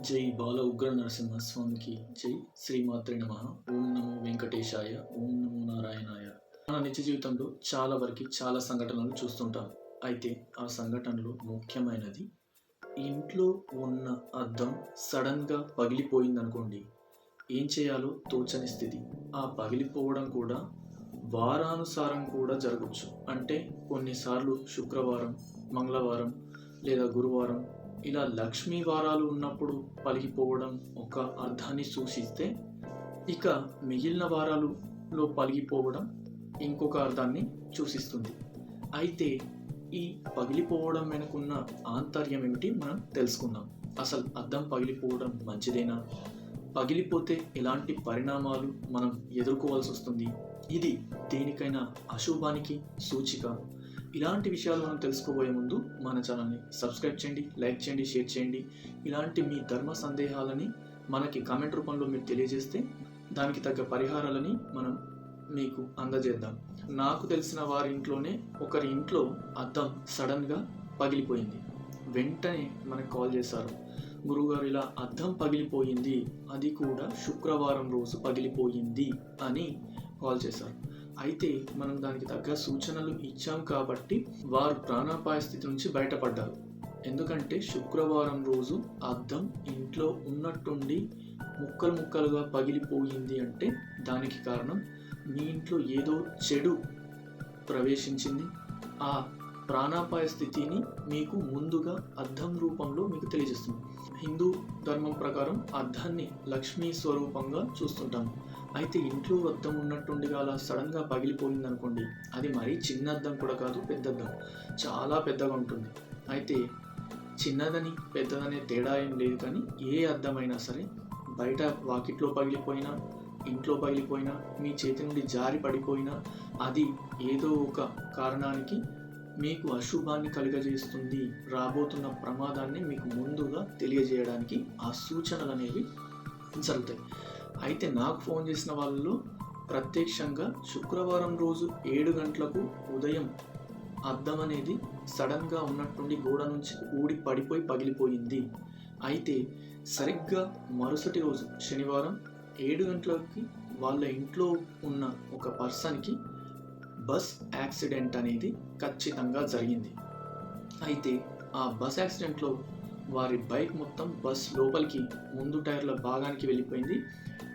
జై బాల ఉగ్ర నరసింహ స్వామికి జై శ్రీమాత్రి నమ. ఓం నమో వెంకటేశాయ ఓం నమో నారాయణాయ. మన నిత్య జీవితంలో చాలా వరకు చాలా సంఘటనలు చూస్తుంటాం. అయితే ఆ సంఘటనలో ముఖ్యమైనది ఇంట్లో ఉన్న అద్దం సడన్గా పగిలిపోయిందనుకోండి ఏం చేయాలో తోచని స్థితి. ఆ పగిలిపోవడం కూడా వారానుసారం కూడా జరగచ్చు. అంటే కొన్నిసార్లు శుక్రవారం మంగళవారం లేదా గురువారం ఇలా లక్ష్మీ వారాలు ఉన్నప్పుడు పలిగిపోవడం ఒక అర్థాన్ని సూచిస్తే ఇక మిగిలిన వారాలులో పలిగిపోవడం ఇంకొక అర్థాన్ని సూచిస్తుంది. అయితే ఈ పగిలిపోవడం వెనుకున్న ఆంతర్యం ఏమిటి మనం తెలుసుకుందాం. అసలు అర్థం పగిలిపోవడం మంచిదేనా? పగిలిపోతే ఎలాంటి పరిణామాలు మనం ఎదుర్కోవాల్సి వస్తుంది? ఇది దేనికైనా అశుభానికి సూచిక. ఇలాంటి విషయాలు మనం తెలుసుకోబోయే ముందు మన ఛానల్ని సబ్స్క్రైబ్ చేయండి లైక్ చేయండి షేర్ చేయండి. ఇలాంటి మీ ధర్మ సందేహాలని మనకి కామెంట్ రూపంలో మీరు తెలియజేస్తే దానికి తగ్గ పరిహారాలని మనం మీకు అందజేద్దాం. నాకు తెలిసిన వారి ఇంట్లోనే ఒకరి ఇంట్లో అద్దం సడన్గా పగిలిపోయింది. వెంటనే మనకు కాల్ చేశారు. గురువుగారు ఇలా అద్దం పగిలిపోయింది అది కూడా శుక్రవారం రోజు పగిలిపోయింది అని కాల్ చేశారు. అయితే మనం దానికి తగ్గ సూచనలు ఇచ్చాం కాబట్టి వారు ప్రాణాపాయ స్థితి నుంచి బయటపడ్డారు. ఎందుకంటే శుక్రవారం రోజు అద్దం ఇంట్లో ఉన్నట్టుండి ముక్కలు ముక్కలుగా పగిలిపోయింది అంటే దానికి కారణం మీ ఇంట్లో ఏదో చెడు ప్రవేశించింది. ఆ ప్రాణాపాయ స్థితిని మీకు ముందుగా అర్థం రూపంలో మీకు తెలియజేస్తుంది. హిందూ ధర్మం ప్రకారం అర్థాన్ని లక్ష్మీ స్వరూపంగా చూస్తుంటాం అయితే ఇంట్లో అద్దం ఉన్నట్టుండిగా అలా సడన్గా పగిలిపోయింది అనుకోండి అది మరీ చిన్న అద్దం కూడా కాదు పెద్ద అద్దం చాలా పెద్దగా ఉంటుంది. అయితే చిన్నదని పెద్దదనే తేడా ఏం లేదు కానీ ఏ అద్దమైనా సరే బయట వాకిట్లో పగిలిపోయినా ఇంట్లో పగిలిపోయినా మీ చేతి నుండి జారి పడిపోయినా అది ఏదో ఒక కారణానికి మీకు అశుభాన్ని కలుగజేస్తుంది. రాబోతున్న ప్రమాదాన్ని మీకు ముందుగా తెలియజేయడానికి ఆ సూచనలు అనేవి జరుగుతాయి. అయితే నాకు ఫోన్ చేసిన వాళ్ళు ప్రత్యక్షంగా శుక్రవారం రోజు ఏడు గంటలకు ఉదయం అద్దం అనేది సడన్గా ఉన్నట్టుండి గోడ నుంచి ఊడి పడిపోయి పగిలిపోయింది. అయితే సరిగ్గా మరుసటి రోజు శనివారం ఏడు గంటలకి వాళ్ళ ఇంట్లో ఉన్న ఒక పర్సన్కి బస్ యాక్సిడెంట్ అనేది ఖచ్చితంగా జరిగింది. అయితే ఆ బస్ యాక్సిడెంట్లో వారి బైక్ మొత్తం బస్ లోపలికి ముందు టైర్ల భాగానికి వెళ్ళిపోయింది.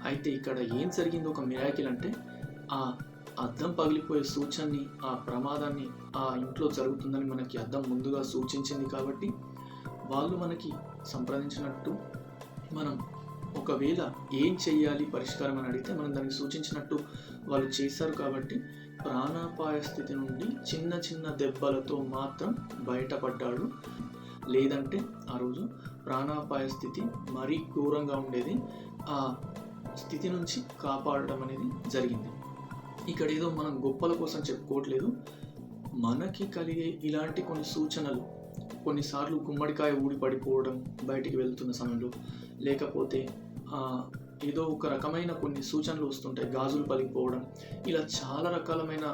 అయితే ఇక్కడ ఏం జరిగింది ఒక మిరాకిల్ అంటే ఆ అద్దం పగిలిపోయే సూచనని ఆ ప్రమాదాన్ని ఆ ఇంట్లో జరుగుతుందని మనకి అద్దం ముందుగా సూచించింది కాబట్టి వాళ్ళు మనకి సంప్రదించినట్టు మనం ఒకవేళ ఏం చేయాలి పరిష్కారం అని అడిగితే మనం దానికి సూచించినట్టు వాళ్ళు చేశారు కాబట్టి ప్రాణాపాయ స్థితి నుండి చిన్న చిన్న దెబ్బలతో మాత్రం బయటపడ్డాడు. లేదంటే ఆ రోజు ప్రాణాపాయ స్థితి మరీ ఘోరంగా ఉండేది. ఆ స్థితి నుంచి కాపాడడం అనేది జరిగింది. ఇక్కడ ఏదో మనం గొప్పల కోసం చెప్పుకోవట్లేదు. మనకి కలిగే ఇలాంటి కొన్ని సూచనలు కొన్నిసార్లు గుమ్మడికాయ ఊడి పడిపోవడం బయటికి వెళ్తున్న సమయంలో లేకపోతే ఏదో ఒక రకమైన కొన్ని సూచనలు వస్తుంటాయి గాజులు పలికిపోవడం ఇలా చాలా రకాలమైన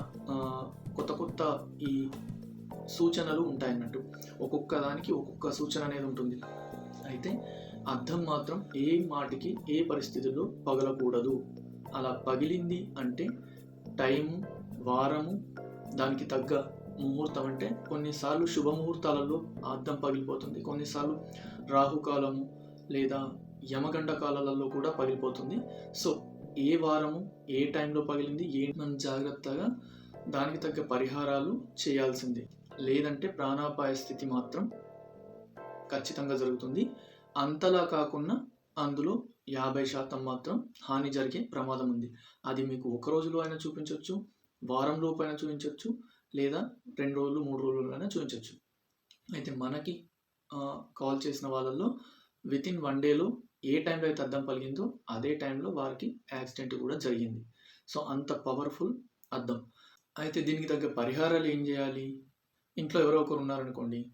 కొత్త కొత్త ఈ సూచనలు ఉంటాయన్నట్టు. ఒక్కొక్క దానికి ఒక్కొక్క సూచన అనేది ఉంటుంది. అయితే అర్థం మాత్రం ఏ మాటికి ఏ పరిస్థితుల్లో పగలకూడదు. అలా పగిలింది అంటే టైము వారము దానికి తగ్గ ముహూర్తం అంటే కొన్నిసార్లు శుభముహూర్తాలలో అద్దం పగిలిపోతుంది. కొన్నిసార్లు రాహుకాలము లేదా యమగండ కాలాలలో కూడా పగిలిపోతుంది. సో ఏ వారము ఏ టైంలో పగిలింది ఏ మనం జాగ్రత్తగా దానికి తగ్గ పరిహారాలు చేయాల్సిందే. లేదంటే ప్రాణాపాయ స్థితి మాత్రం ఖచ్చితంగా జరుగుతుంది. అంతలా కాకుండా అందులో యాభై శాతం మాత్రం హాని జరిగే ప్రమాదం ఉంది. అది మీకు ఒక రోజులో అయినా చూపించవచ్చు వారం లోపు అయినా చూపించవచ్చు లేదా రెండు రోజులు మూడు రోజులు అయినా చూపించవచ్చు అయితే మనకి కాల్ చేసిన వాళ్ళల్లో వితిన్ వన్ డేలో ఏ టైంలో అయితే అద్దం పలిగిందో అదే టైంలో వారికి యాక్సిడెంట్ కూడా జరిగింది. సో అంత పవర్ఫుల్ అద్దం. అయితే దీనికి తగ్గ పరిహారాలు ఏం చేయాలి? ఇంట్లో ఎవరో ఒకరు ఉన్నారనుకోండి.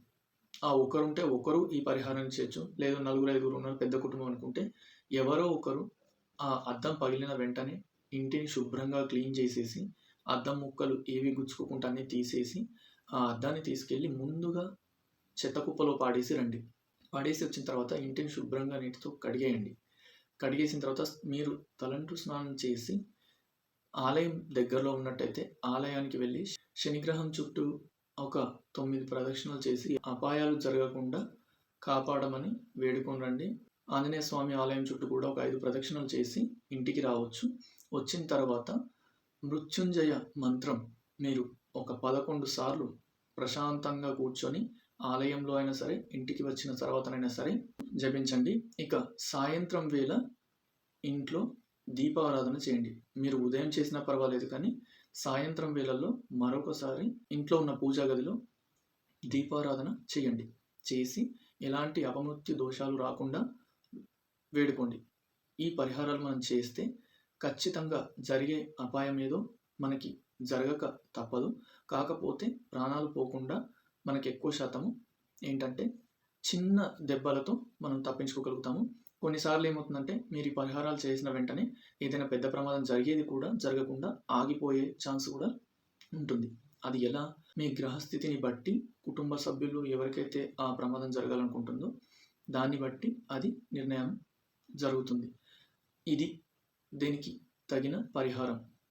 ఆ ఒకరు ఉంటే ఒకరు ఈ పరిహారం చేయొచ్చు. లేదు నలుగురు ఐదుగురు ఉన్నారు పెద్ద కుటుంబం అనుకుంటే ఎవరో ఒకరు ఆ అద్దం పగిలిన వెంటనే ఇంటిని శుభ్రంగా క్లీన్ చేసేసి అద్దం ముక్కలు ఏవి గుచ్చుకోకుండా అన్నీ తీసేసి ఆ అద్దాన్ని తీసుకెళ్ళి ముందుగా చెత్త కుప్పలో పాడేసి రండి. పడేసి వచ్చిన తర్వాత ఇంటిని శుభ్రంగా నీటితో కడిగేయండి. కడిగేసిన తర్వాత మీరు తలంటు స్నానం చేసి ఆలయం దగ్గరలో ఉన్నట్టయితే ఆలయానికి వెళ్ళి శనిగ్రహం చుట్టూ ఒక తొమ్మిది ప్రదక్షిణలు చేసి అపాయాలు జరగకుండా కాపాడమని వేడుకొని రండి. ఆంజనేయ స్వామి ఆలయం చుట్టూ కూడా ఒక ఐదు ప్రదక్షిణలు చేసి ఇంటికి రావచ్చు. వచ్చిన తర్వాత మృత్యుంజయ మంత్రం మీరు ఒక పదకొండు సార్లు ప్రశాంతంగా కూర్చొని ఆలయంలో అయినా సరే ఇంటికి వచ్చిన తర్వాతనైనా సరే జపించండి. ఇక సాయంత్రం వేళ ఇంట్లో దీపారాధన చేయండి. మీరు ఉదయం చేసినా పర్వాలేదు కానీ సాయంత్రం వేళల్లో మరొకసారి ఇంట్లో ఉన్న పూజా గదిలో దీపారాధన చేయండి. చేసి ఎలాంటి అపమృత్యు దోషాలు రాకుండా వేడుకోండి. ఈ పరిహారాలు మనం చేస్తే ఖచ్చితంగా జరిగే అపాయం ఏదో మనకి జరగక తప్పదు. కాకపోతే ప్రాణాలు పోకుండా మనకి ఎక్కువ శాతము ఏంటంటే చిన్న దెబ్బలతో మనం తప్పించుకోగలుగుతాము. కొన్నిసార్లు ఏమవుతుందంటే మీరు ఈ పరిహారాలు చేసిన వెంటనే ఏదైనా పెద్ద ప్రమాదం జరిగేది కూడా జరగకుండా ఆగిపోయే ఛాన్స్ కూడా ఉంటుంది. అది ఎలా? మీ గ్రహస్థితిని బట్టి కుటుంబ సభ్యులు ఎవరికైతే ఆ ప్రమాదం జరగాలనుకుంటుందో దాన్ని బట్టి అది నిర్ణయం జరుగుతుంది. ఇది దీనికి తగిన పరిహారం?